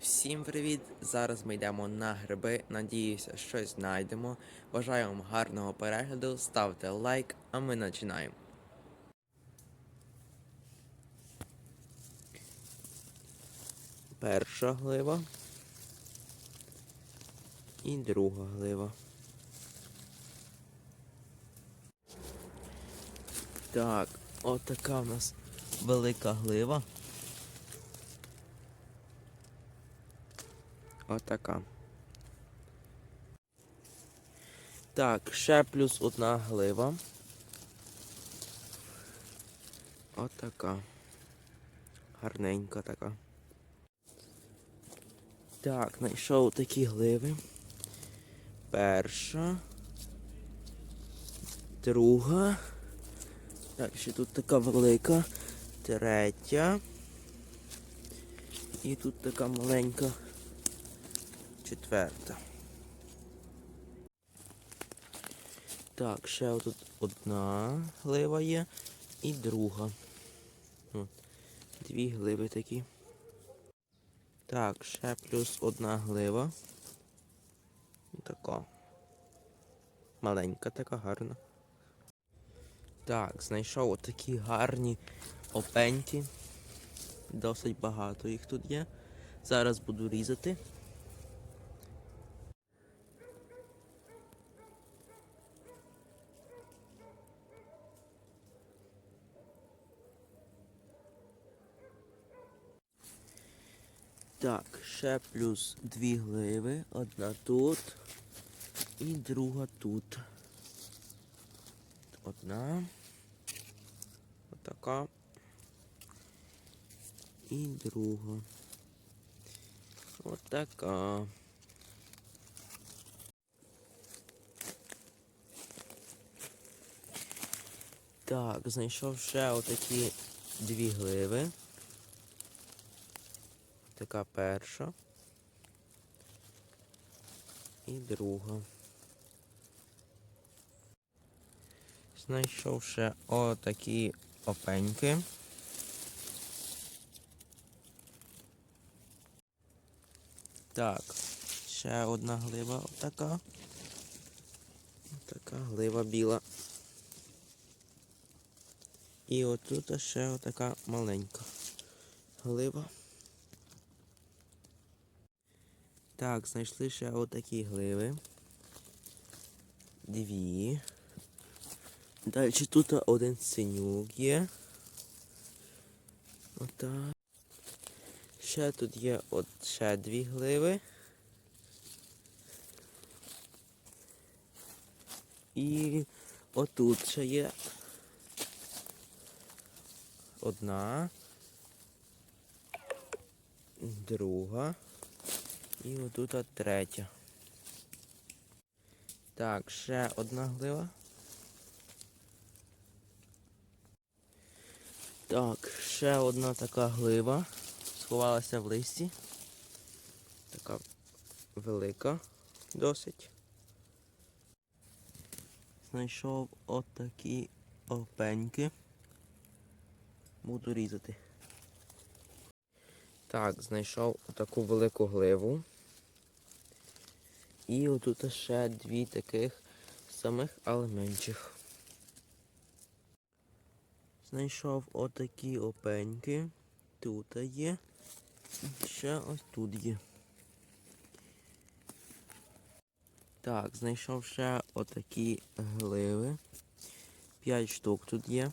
Всім привіт! Зараз ми йдемо на гриби. Надіюся, щось знайдемо. Бажаю вам гарного перегляду. Ставте лайк, а ми починаємо. Перша глива. І друга глива. Так, отака в нас велика глива. Отака. Так, ще плюс одна глива. Отака. Гарненька така. Так, знайшов такі гливи. Перша. Друга. Так, ще тут така велика. Третя. І тут така маленька. Четверта. Так, ще отут одна глива є і друга. От, дві гливи такі. Так, ще плюс одна глива. Така. Маленька така гарна. Так, знайшов отакі гарні опеньки. Досить багато їх тут є. Зараз буду різати. Так, ще плюс дві гливи. Одна тут і друга тут. Одна. Отака. І друга. Отака. Так, знайшов ще отакі дві гливи. Така перша. І друга. Знайшов ще отакі опеньки. Так, ще одна глива отака. Така глива біла. І отут ще отака маленька глива. Так, знайшли ще отакі гливи. Дві. Далі тут один синюк є. Отак. Ще тут є от ще дві гливи. І отут ще є одна. Друга. І отут от третя. Так, ще одна глива. Так, ще одна така глива. Сховалася в листі. Така велика досить. Знайшов отакі опеньки. Буду різати. Так, знайшов таку велику гливу. І отут ще дві таких самих, але менших. Знайшов отакі опеньки. Тут є. І ще ось тут є. Так, знайшов ще отакі гливи. П'ять штук тут є.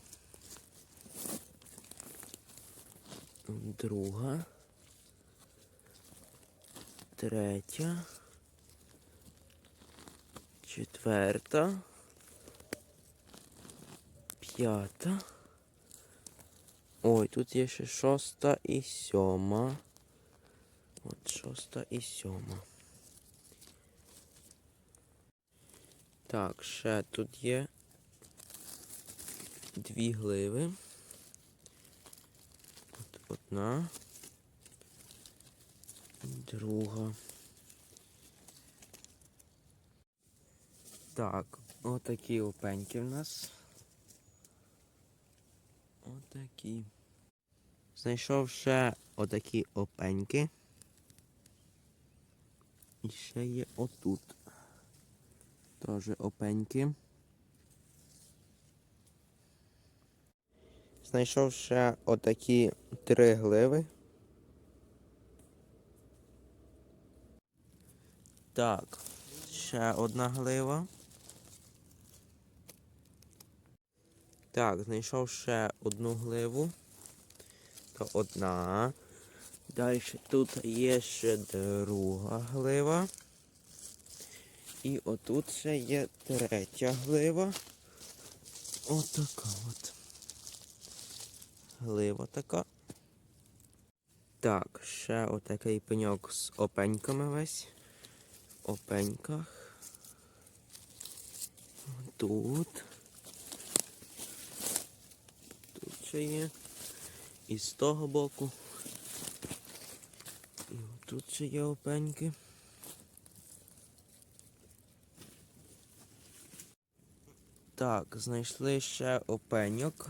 Друга. Третя. Четверта. П'ята. Ой, тут є ще шоста і сьома. От шоста і сьома. Так, ще тут є дві гливи. От одна. Друга. Так, отакі опеньки в нас. Отакі. Знайшов ще отакі опеньки. І ще є отут. Теж опеньки. Знайшов ще отакі три гливи. Так, ще одна глива. Так, знайшов ще одну гливу. То одна. Далі тут є ще друга глива. І отут ще є третя глива. Отака от. Глива така. Так, ще отакий пеньок з опеньками весь. Опеньках. Тут. Тут ще є. І з того боку. І тут ще є опеньки. Так, знайшли ще опеньок.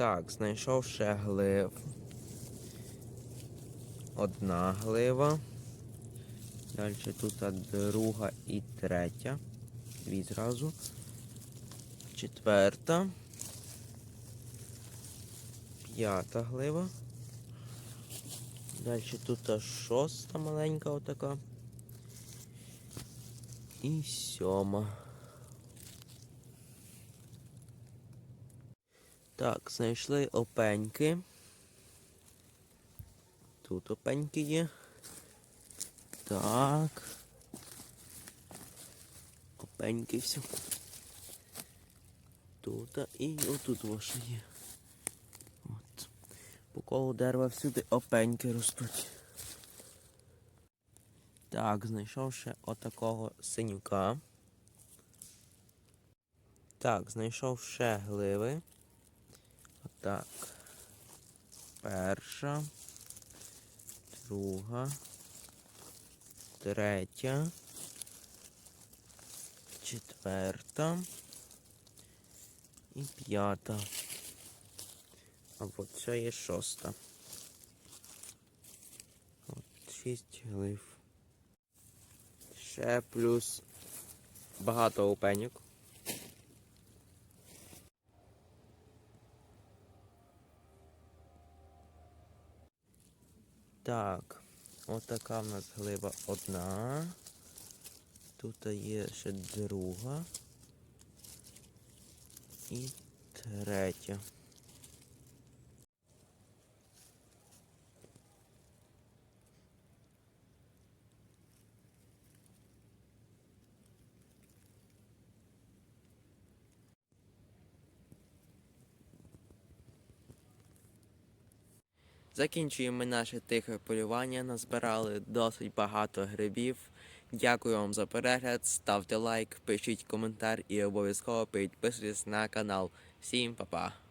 Так, знайшов ще глив. Одна глива. Далі тут друга і третя. Дві зразу. Четверта. П'ята глива. Далі тут шоста маленька отака. І сьома. Так, знайшли опеньки. Тут опеньки є. Так. Опеньки все. Тут і отут ваше є. От. По колу дерева всюди опеньки ростуть. Так, знайшов ще отакого синюка. Так, знайшов ще гливи. Отак. Перша. Друга. Третя. Четверта. І п'ята. А от це є шоста. От шість глив. Ще плюс багато опеньок. Так, отака в нас глиба одна. Тут є ще друга. І третя. Закінчуємо наше тихе полювання. Назбирали досить багато грибів. Дякую вам за перегляд. Ставте лайк, пишіть коментар і обов'язково підписуйтесь на канал. Всім па-па!